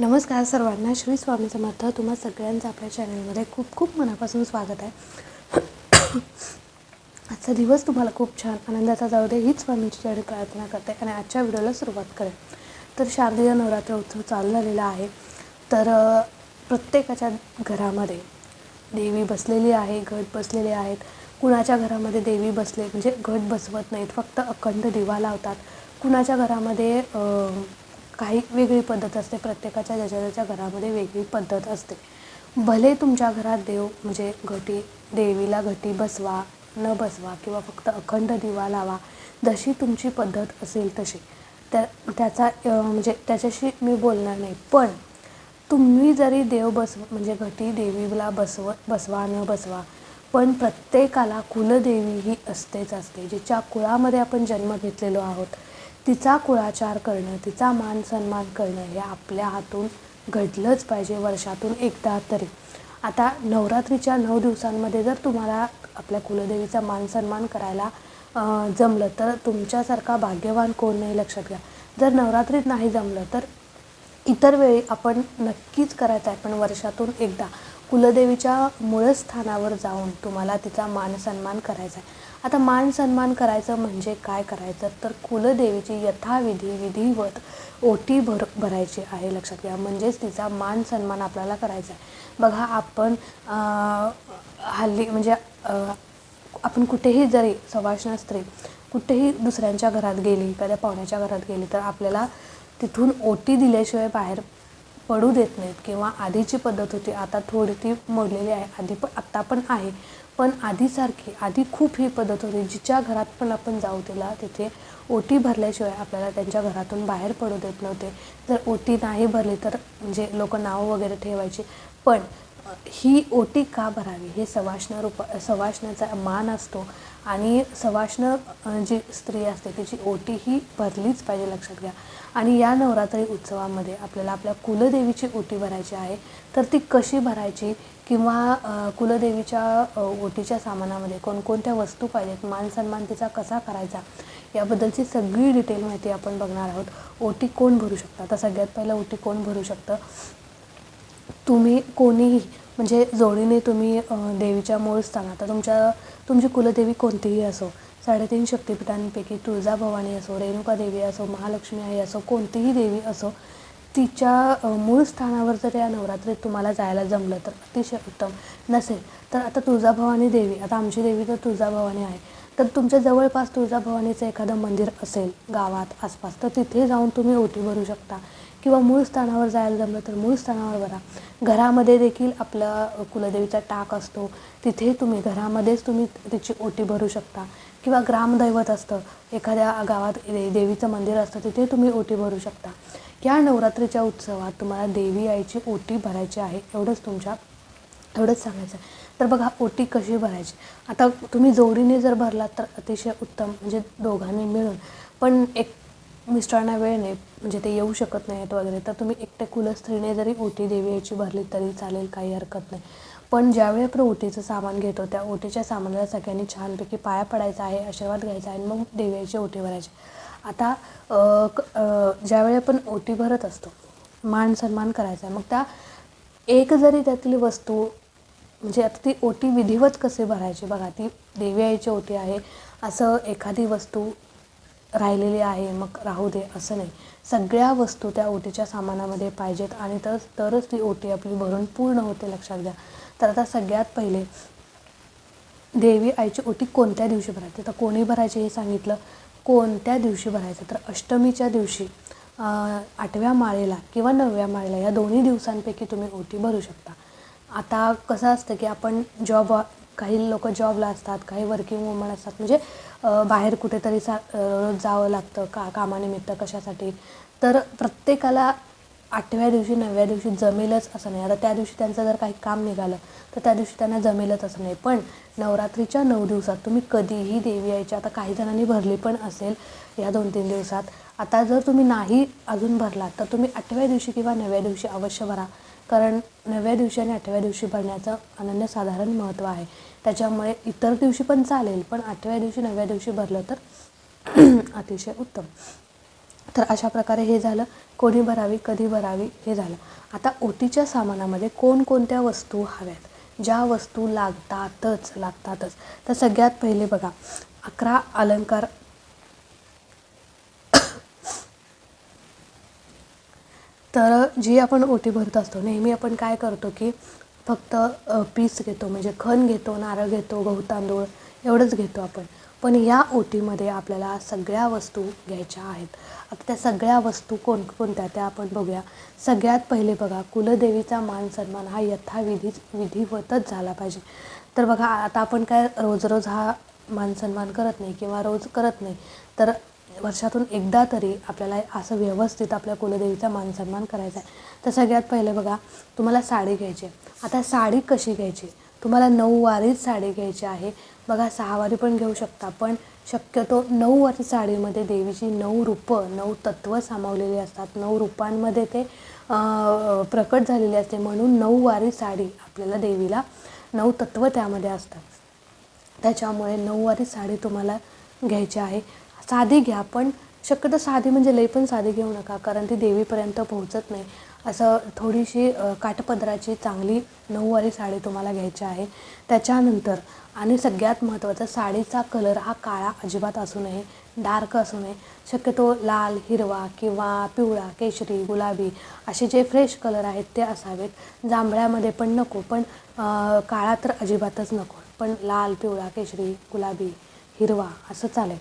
नमस्कार सर्वांना. श्री स्वामी समर्थ. तुम्हा सगळ्यांचं आपल्या चॅनलमध्ये खूप खूप मनापासून स्वागत आहे. आजचा दिवस तुम्हाला खूप छान आनंदाचा जाऊ दे हीच स्वामींची चरणी प्रार्थना करते आणि आजच्या व्हिडिओला सुरुवात करेल तर शारदीय नवरात्र उत्सव चालू झालेला आहे. तर प्रत्येकाच्या घरामध्ये देवी बसलेली आहे घट बसलेले आहेत. कुणाच्या घरामध्ये देवी बसले म्हणजे घट बसवत नाहीत फक्त अखंड दिवा लावतात. कुणाच्या घरामध्ये काही वेगळी पद्धत असते. प्रत्येकाच्या ज्याच्या ज्याच्या घरामध्ये वेगळी पद्धत असते. भले तुमच्या घरात देव म्हणजे घटी देवीला घटी बसवा न बसवा किंवा फक्त अखंड दिवा लावा जशी तुमची पद्धत असेल तशी. त्या त्याचा म्हणजे त्याच्याशी मी बोलणार नाही. पण तुम्ही जरी देव बसव म्हणजे घटी देवीला बसव बसवा न बसवा पण प्रत्येकाला कुलदेवी ही असतेच असते जिच्या कुळामध्ये आपण जन्म घेतलेलो आहोत. तिचा कुळाचार करणं तिचा मान सन्मान करणं हे आपल्या हातून घडलंच पाहिजे वर्षातून एकदा तरी. आता नवरात्रीच्या नऊ दिवसांमध्ये जर तुम्हाला आपल्या कुलदेवीचा मान सन्मान करायला जमलं तर तुमच्यासारखा भाग्यवान कोण नाही लक्षात घ्या. जर नवरात्रीत नाही जमलं तर इतर वेळी आपण नक्कीच करायचं आहे पण वर्षातून एकदा. कुलदेवीच्या मूळस्थानावर जाऊन तुम्हाला तिचा मान सन्मान करायचा आहे. आता मान सन्मान करायचं म्हणजे काय करायचं? तर कुलदेवीची यथाविधी विधिवत ओटी भर भरायची आहे लक्षात घ्या. म्हणजेच तिचा मान सन्मान आपल्याला करायचा आहे. बघा आपण हल्ली म्हणजे आपण कुठेही जरी सवाष्ण स्त्री कुठेही दुसऱ्यांच्या घरात गेली एखाद्या पाहुण्याच्या घरात गेली तर आपल्याला तिथून ओटी दिल्याशिवाय बाहेर पडू देत नाहीत किंवा आधीची पद्धत होती आता थोडी ती मोडलेली आहे आधी पण आत्ता पण आहे. पण आधीसारखी आधी खूप ही पद्धत होती जिच्या घरात पण आपण जाऊ तिला तिथे ओटी भरल्याशिवाय आपल्याला त्यांच्या घरातून बाहेर पडू देत नव्हते. जर ओटी नाही भरली तर म्हणजे लोक नावं वगैरे ठेवायची. पण ही ओटी का भरावी? हे सवाष्ण रूप सवाष्णाचा मान असतो. आणि सवाष्ण जी स्त्री असते तिची ओटी ही भरलीच पाहिजे लक्षात घ्या. आणि या नवरात्री उत्सवामध्ये आपल्याला आपल्या कुलदेवीची ओटी भरायची आहे. तर ती कशी भरायची? किंवा कुलदेवीच्या ओटीच्या सामानामध्ये कोणकोणत्या वस्तू पाहिजेत? मान सन्मान तिचा कसा करायचा? याबद्दलची सगळी डिटेल माहिती आपण बघणार आहोत. ओटी कोण भरू शकतं? आता सगळ्यात पहिलं ओटी कोण भरू शकतं? तुम्ही कोणीही म्हणजे जोडीने तुम्ही देवीच्या मूळ स्थानात आता तुमच्या तुमची कुलदेवी कोणतीही असो साडेतीन शक्तिपीठांपैकी तुळजाभवानी असो रेणुका देवी असो महालक्ष्मी आई असो कोणतीही देवी असो तिच्या मूळ स्थानावर जर या नवरात्रीत तुम्हाला जायला जमलं तर अतिशय उत्तम नसेल तर आता तुळजाभवानी देवी आता आमची देवी तर तुळजाभवानी आहे तर तुमच्या जवळपास तुळजाभवानीचं एखादं मंदिर असेल गावात आसपास तर तिथे जाऊन तुम्ही ओटी भरू शकता. किंवा मूळ स्थानावर जायला जमलं तर मूळ स्थानावर भरा घरामध्ये देखील आपला कुलदेवीचा टाक असतो. तिथे तुम्ही घरामध्येच तुम्ही तिची ओटी भरू शकता. किंवा ग्रामदैवत असतं. एखाद्या गावात दे देवीचं मंदिर असतं तिथे तुम्ही ओटी भरू शकता. या नवरात्रीच्या उत्सवात तुम्हाला देवी आईची ओटी भरायची आहे. एवढंच तुमच्या एवढंच सांगायचं आहे. तर बघा ओटी कशी भरायची? आता तुम्ही जोडीने जर भरलात तर अतिशय उत्तम म्हणजे दोघांनी मिळून. पण एक मिस्टरांना वेळ नाही म्हणजे ते येऊ शकत नाहीत वगैरे. तर तुम्ही एकट्या कुलस्त्रीने जरी ओटी देवी याची भरली तरी चालेल काही हरकत नाही. पण ज्यावेळी आपण ओटीचं सामान घेतो त्या ओटीच्या सामानाला सगळ्यांनी छानपैकी पाया पडायचा आहे आशीर्वाद घ्यायचा आहे आणि मग देवीची ओटी भरायची. आता क- ज्यावेळी आपण ओटी भरत असतो मान सन्मान करायचा आहे मग त्या एक जरी त्यातली वस्तू म्हणजे आता ती ओटी विधिवत कसे भरायची बघा ती देवी आईची ओटी आहे असं एखादी वस्तू राहिलेली आहे मग राहू दे असं नाही. सगळ्या वस्तू त्या ओटीच्या सामानामध्ये पाहिजेत आणि तर तरच ती ओटी आपली भरून पूर्ण होते लक्षात घ्या. तर आता सगळ्यात पहिले देवी आईची ओटी कोणत्या दिवशी भरायची? तर कोणी भरायची हे सांगितलं? कोणत्या दिवशी भरायचं? तर अष्टमीच्या दिवशी आठव्या माळेला किंवा नवव्या माळेला या दोन्ही दिवसांपैकी तुम्ही ओटी भरू शकता. आता कसं असतं की आपण जॉब काही लोक जॉबला असतात काही वर्किंग वुमन असतात. म्हणजे बाहेर कुठेतरी सा जावं लागतं का कामानिमित्त कशासाठी. तर प्रत्येकाला आठव्या दिवशी नवव्या दिवशी जमेलच असं नाही. आता त्या दिवशी त्यांचं जर काही काम निघालं तर त्या दिवशी त्यांना जमेलच असं नाही. पण नवरात्रीच्या नऊ दिवसात तुम्ही कधीही देवी यायच्या आता काही जणांनी भरली पण असेल या दोन तीन दिवसात. आता जर तुम्ही नाही अजून भरलात तर तुम्ही आठव्या दिवशी किंवा नवव्या दिवशी अवश्य भरा. कारण नवव्या दिवशी आणि आठव्या दिवशी भरण्याचं अनन्यसाधारण महत्त्व आहे. त्याच्यामुळे इतर दिवशी पण चालेल पण आठव्या दिवशी नवव्या दिवशी भरलं तर अतिशय उत्तम. तर अशा प्रकारे हे झालं. कोणी भरावी कधी भरावी हे झालं. आता ओटीच्या सामानामध्ये कोणकोणत्या वस्तू हव्यात? ज्या वस्तू लागतातच लागतातच. तर सगळ्यात पहिले बघा अकरा अलंकार तर जी आपण ओटी भरत असतो नेहमी आपण काय करतो की फक्त पीस घेतो म्हणजे खण घेतो नारळ घेतो गहू तांदूळ एवढंच घेतो आपण. पण या ओटीमध्ये आपल्याला सगळ्या वस्तू घ्यायच्या आहेत. आता त्या सगळ्या वस्तू कोणकोणत्या त्या आपण बघूया. सगळ्यात पहिले बघा कुलदेवीचा मान सन्मान हा यथाविधी विधिवतच झाला पाहिजे. तर बघा आता आपण काय रोज रोज हा मान सन्मान करत नाही किंवा रोज करत नाही तर वर्षातून एकदा तरी आपल्याला असं व्यवस्थित आपल्या कुलदेवीचा मान सन्मान करायचा आहे. तर सगळ्यात पहिले बघा तुम्हाला साडी घ्यायची आहे. आता साडी कशी घ्यायची? तुम्हाला नऊवारीच साडी घ्यायची आहे. बघा सहावारी पण घेऊ शकता पण शक्यतो नऊवारी साडीमध्ये देवीची नऊ रूपं नऊ तत्त्व सामावलेली असतात. नऊ रूपांमध्ये ते प्रकट झालेले असते. म्हणून नऊवारी साडी आपल्याला देवीला नऊ तत्त्व त्यामध्ये असतात. त्याच्यामुळे नऊवारी साडी तुम्हाला घ्यायची आहे. साधी घ्या पण शक्यतो साधी म्हणजे लई पण साधी घेऊ नका कारण ती देवीपर्यंत पोहोचत नाही. असं थोडीशी काठपदराची चांगली नऊवारी साडी तुम्हाला घ्यायची आहे. त्याच्यानंतर आणि सगळ्यात महत्त्वाचा साडीचा कलर हा काळा अजिबात असू नये डार्क असू नये. शक्यतो लाल हिरवा किंवा पिवळा केशरी गुलाबी असे जे फ्रेश कलर आहेत ते असावेत. जांभळ्यामध्ये पण नको पण काळा तर अजिबातच नको. पण लाल पिवळा केशरी गुलाबी हिरवा असं चालेल.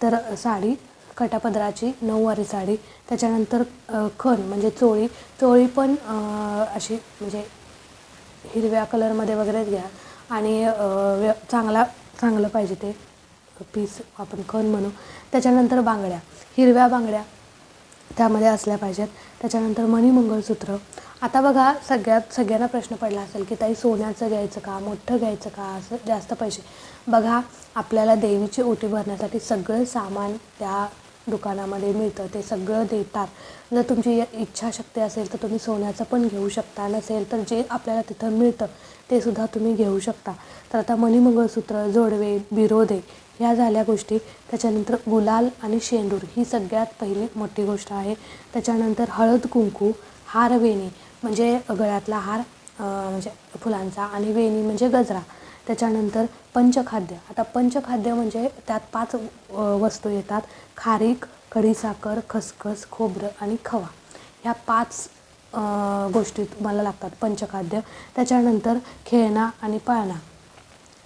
तर साडी कटापदराची नऊवारी साडी त्याच्यानंतर खण म्हणजे चोळी. चोळी पण अशी म्हणजे हिरव्या कलरमध्ये वगैरेच घ्या. आणि व्य चांगला चांगलं पाहिजे ते पीस आपण खण म्हणू. त्याच्यानंतर बांगड्या. हिरव्या बांगड्या त्यामध्ये असल्या पाहिजेत. त्याच्यानंतर मणी मंगळसूत्र आता बघा सगळ्यात सगळ्यांना प्रश्न पडला असेल की ताई सोन्याचं घ्यायचं का? मोठं घ्यायचं का? असं जास्त पैसे. बघा आपल्याला देवीची ओटी भरण्यासाठी सगळं सामान त्या दुकानामध्ये मिळतं. ते सगळं देतात. जर तुमची इच्छाशक्ती असेल तर तुम्ही सोन्याचं पण घेऊ शकता. नसेल तर जे आपल्याला तिथं मिळतं ते सुद्धा तुम्ही घेऊ शकता. तर आता मणिमंगळसूत्र जोडवे बिरोदे ह्या झाल्या गोष्टी. त्याच्यानंतर गुलाल आणि शेंदूर ही सगळ्यात पहिली मोठी गोष्ट आहे. त्याच्यानंतर हळद कुंकू हार वेणे. म्हणजे गळ्यातला हार म्हणजे फुलांचा आणि वेणी म्हणजे गजरा. त्याच्यानंतर पंचखाद्य. आता पंचखाद्य म्हणजे त्यात पाच वस्तू येतात. खारीक खडीसाखर खसखस खोबरं आणि खवा. ह्या पाच गोष्टी तुम्हाला लागतात पंचखाद्य. त्याच्यानंतर खेळणा आणि पाळणा.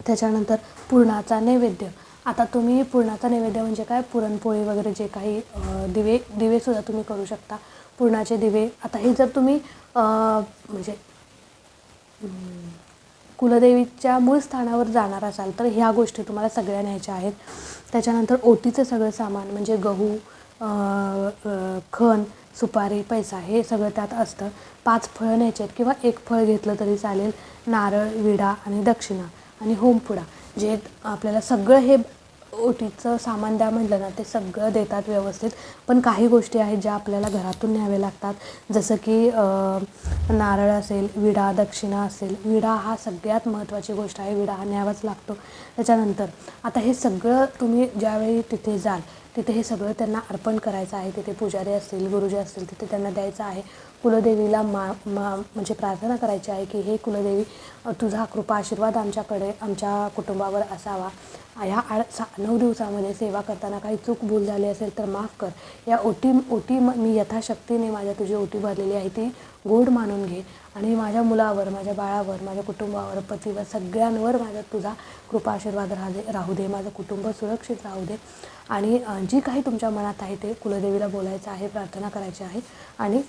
त्याच्यानंतर पुरणाचा नैवेद्य. आता तुम्ही पुरणाचा नैवेद्य म्हणजे काय? पुरणपोळी वगैरे जे काही दिवे दिवेसुद्धा तुम्ही करू शकता. पुरणाचे दिवे. आता हे जर तुम्ही म्हणजे कुलदेवीच्या मूळ स्थानावर जाणार असाल तर ह्या गोष्टी तुम्हाला सगळ्या न्यायच्या आहेत. त्याच्यानंतर ओटीचं सगळं सामान म्हणजे गहू खण सुपारी पैसा हे सगळं त्यात असतं. पाच फळं न्यायचे आहेत किंवा एक फळ घेतलं तरी चालेल. नारळ विडा आणि दक्षिणा आणि होमपुडा जे आपल्याला सगळं हे ओटीचं सामान द्या म्हटलं ना ते सगळं देतात व्यवस्थित. पण काही गोष्टी आहेत ज्या आपल्याला घरातून न्यावे लागतात. जसं की नारळ असेल विडा दक्षिणा असेल. विडा हा सगळ्यात महत्त्वाची गोष्ट आहे. विडा हा न्यावाच लागतो. त्याच्यानंतर आता हे सगळं तुम्ही ज्यावेळी तिथे जाल तिथे हे सगळं त्यांना अर्पण करायचं आहे. तिथे पुजारी असतील गुरुजी असतील तिथे त्यांना द्यायचं आहे. कुलदेवीला मा मा म्हणजे प्रार्थना करायची आहे की हे कुलदेवी तुझा कृपा आशीर्वाद आमच्याकडे आमच्या कुटुंबावर असावा. ह्या आठ सा नऊ दिवसामध्ये सेवा करताना काही चूक भूल झाली असेल तर माफ कर. या ओटी ओटी म- मी यथाशक्तीने माझ्या तुझी ओटी भरलेली आहे. ती गोड मानून घे. आणि माझ्या मुलावर माझ्या बाळावर माझ्या कुटुंबावर पतीवर सगळ्यांवर माझा तुझा कृपा आशीर्वाद राहू दे राहू दे. माझं कुटुंब सुरक्षित राहू दे. आणि जी काही तुमच्या मनात आहे ते कुलदेवीला बोलायचं आहे प्रार्थना करायची आहे. आणि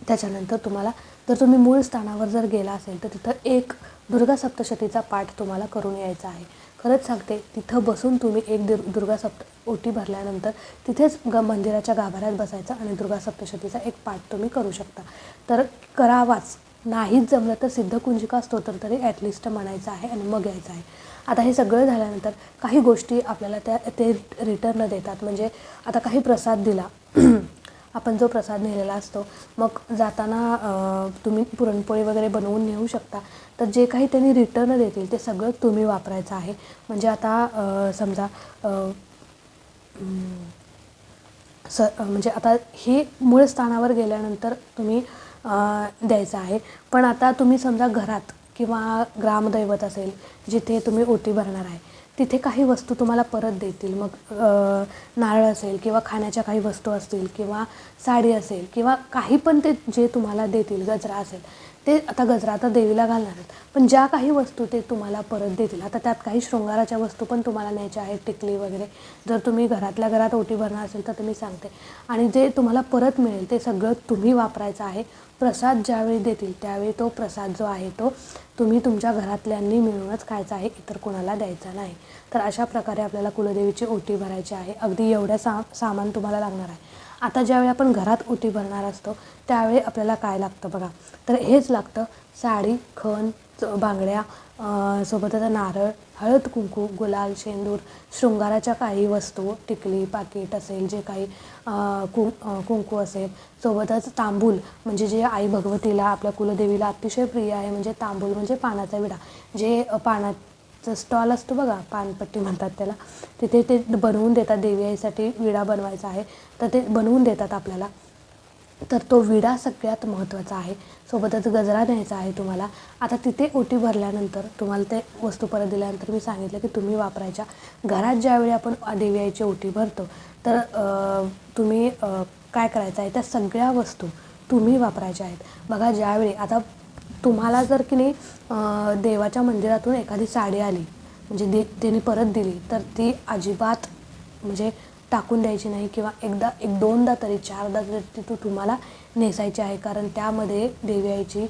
त्याच्यानंतर तुम्हाला जर तुम्ही मूळ स्थानावर जर गेला असेल तर तिथं एक दुर्गा सप्तशतीचा पाठ तुम्हाला करून यायचा आहे. खरंच सांगते तिथं बसून तुम्ही एक दुर् दुर्गा सप्त ओटी भरल्यानंतर तिथेच ग मंदिराच्या गाभाऱ्यात बसायचं आणि दुर्गा सप्तशतीचा एक पाठ तुम्ही करू शकता. तर करावाच. नाहीच जमलं तर सिद्धकुंजिका स्तोत्र तरी ॲटलिस्ट म्हणायचं आहे आणि मग यायचं आहे. आता हे सगळं झाल्यानंतर काही गोष्टी आपल्याला त्या ते रिटर्न देतात. म्हणजे आता काही प्रसाद दिला. आपण जो प्रसाद नेलेला असतो मग जाताना तुम्ही पुरणपोळी वगैरे बनवून नेऊ शकता. तर जे काही त्यांनी रिटर्न देतील ते सगळं तुम्ही वापरायचं आहे. म्हणजे आता समजा स म्हणजे आता हे मूळ स्थानावर गेल्यानंतर तुम्ही द्यायचं आहे. पण आता तुम्ही समजा घरात किंवा ग्रामदैवत असेल जिथे तुम्ही ओटी भरणार आहे तिथे काही वस्तू तुम्हाला परत देतील. मग नारळ असेल किंवा खाण्याच्या काही वस्तू असतील किंवा साडी असेल किंवा काही पण ते जे तुम्हाला देतील गजरा असेल ते आता गजरा आता देवीला घालणार आहेत. पण ज्या काही वस्तू ते तुम्हाला परत देतील. आता त्यात काही शृंगाराच्या वस्तू पण तुम्हाला न्यायच्या आहेत टिकली वगैरे. जर तुम्ही घरातल्या घरात ओटी भरणार असेल तर तुम्ही सांगते. आणि जे तुम्हाला परत मिळेल ते सगळं तुम्ही वापरायचं आहे. प्रसाद ज्यावेळी देतील त्यावेळी तो प्रसाद जो आहे तो तुम्ही तुमच्या घरातल्यांनी मिळूनच खायचा आहे इतर कोणाला द्यायचा नाही. तर अशा प्रकारे आपल्याला कुलदेवीची ओटी भरायची आहे. अगदी एवढ्या सा सामान तुम्हाला लागणार आहे. आता ज्यावेळी आपण घरात ओटी भरणार असतो त्यावेळी आपल्याला काय लागतं बघा? तर हेच लागतं. साडी खण च- बांगड्या सोबतच नारळ हळद कुंकू गुलाल शेंदूर शृंगाराच्या काही वस्तू टिकली पाकिट असेल जे काही कुं कुंकू असेल. सोबतच तांबूल म्हणजे जे आई भगवतीला आपल्या कुलदेवीला अतिशय प्रिय आहे म्हणजे तांबूल म्हणजे पानाचा विडा. जे पानात स्टॉल असतो बघा पानपट्टी म्हणतात त्याला. तिथे ते बनवून देतात देवी आईसाठी विडा बनवायचा आहे तर ते बनवून देतात आपल्याला. तर तो विडा सगळ्यात महत्त्वाचा आहे. सोबतच गजरा न्यायचा आहे तुम्हाला. आता तिथे ओटी भरल्यानंतर तुम्हाला ते वस्तू परत दिल्यानंतर मी सांगितलं की तुम्ही वापरायच्या. घरात ज्यावेळी आपण देवी आईची ओटी भरतो तर तुम्ही काय करायचं आहे? त्या सगळ्या वस्तू तुम्ही वापरायच्या आहेत. बघा ज्यावेळी आता तुम्हाला जर की नाही देवाच्या मंदिरातून एखादी साडी आली म्हणजे दे त्याने परत दिली तर ती अजिबात म्हणजे टाकून द्यायची नाही किंवा एकदा एक दोनदा तरी चारदा तरी ती तू तुम्हाला नेसायची आहे. कारण त्यामध्ये देवी आईची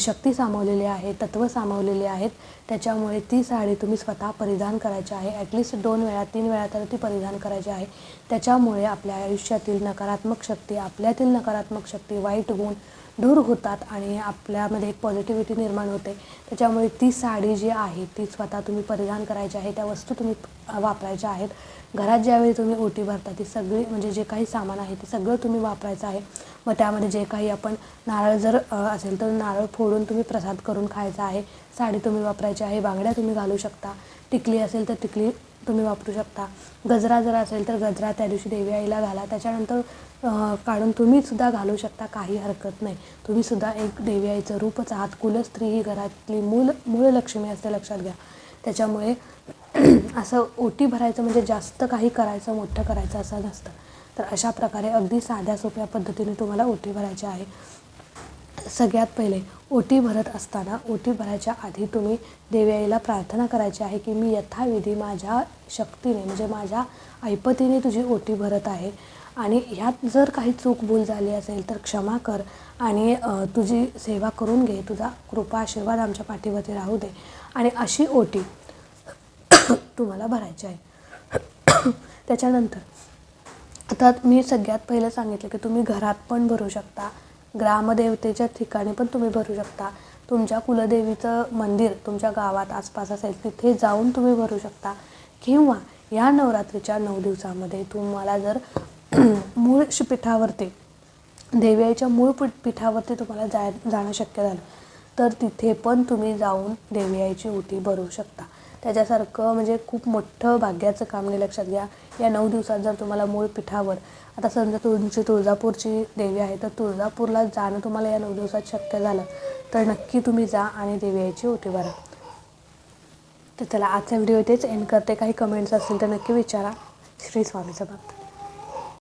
शक्ती सामावलेली आहे तत्त्व सामावलेली आहेत. त्याच्यामुळे ती साडी तुम्ही स्वतः परिधान करायची आहे. ॲटलिस्ट दोन वेळा तीन वेळा तर ती परिधान करायची आहे. त्याच्यामुळे आपल्या आयुष्यातील नकारात्मक शक्ती आपल्यातील नकारात्मक शक्ती वाईट गुण दूर होतात आणि आपल्यामध्ये एक पॉझिटिव्हिटी निर्माण होते. त्याच्यामुळे ती साडी जी आहे ती स्वतः तुम्ही परिधान करायची आहे त्या वस्तू तुम्ही वापरायच्या आहेत. घरात ज्यावेळी तुम्ही ओटी भरता ती सगळी म्हणजे जे काही सामान आहे ते सगळं तुम्ही वापरायचं आहे. मग त्यामध्ये जे काही आपण नारळ जर असेल तर नारळ फोडून तुम्ही प्रसाद करून खायचा आहे. साडी तुम्ही वापरायची आहे बांगड्या तुम्ही घालू शकता. टिकली असेल तर टिकली तुम्ही वापरू शकता. गजरा जर असेल तर गजरा त्या दिवशी देवी आईला घाला. त्याच्यानंतर काढून तुम्ही सुद्धा घालू शकता काही हरकत नाही. तुम्ही सुद्धा एक देवी आईचं रूपच आहात. कुलस्त्री ही घरातली मूल मूळ लक्ष्मी असते लक्षात घ्या. त्याच्यामुळे असं ओटी भरायचं म्हणजे जास्त काही करायचं मोठं करायचं असं नसतं. तर अशा प्रकारे अगदी साध्या सोप्या पद्धतीने तुम्हाला ओटी भरायची आहे. सगळ्यात पहिले ओटी भरत असताना ओटी भरायच्या आधी तुम्ही देवी आईला प्रार्थना करायची आहे की मी यथाविधी माझ्या शक्तीने म्हणजे माझ्या ऐपतीने तुझी ओटी भरत आहे. आणि ह्यात जर काही चूक भूल झाली असेल तर क्षमा कर आणि तुझी सेवा करून घे तुझा कृपा आशीर्वाद आमच्या पाठीवरती राहू दे. आणि अशी ओटी तुम्हाला भरायची आहे. त्याच्यानंतर आता मी सगळ्यात पहिलं सांगितलं की तुम्ही घरात पण भरू शकता ग्रामदेवतेच्या ठिकाणी पण तुम्ही भरू शकता तुमच्या कुलदेवीचं मंदिर तुमच्या गावात आसपास असेल तिथे जाऊन तुम्ही भरू शकता. किंवा या नवरात्रीच्या नऊ दिवसामध्ये तुम्हाला जर मूळ श- पीठावरती देवी आईच्या मूळ पीठ पीठावरती तुम्हाला जाय जाणं शक्य झालं. तर तिथे पण तुम्ही जाऊन देवी आईची ओटी भरू शकता. त्याच्यासारखं म्हणजे खूप मोठं भाग्याचं काम नाही लक्षात घ्या. या नऊ दिवसात जर तुम्हाला मूळ पीठावर आता समजा तुमची तुळजापूरची देवी आहे तर तुळजापूरला जाणं तुम्हाला या नऊ दिवसात शक्य झालं. तर नक्की तुम्ही जा आणि देवी आईची ओटी भरा. तर चला आजचा व्हिडिओ इथेच एंड करते. काही कमेंट्स असतील तर नक्की विचारा. श्री स्वामी समर्थ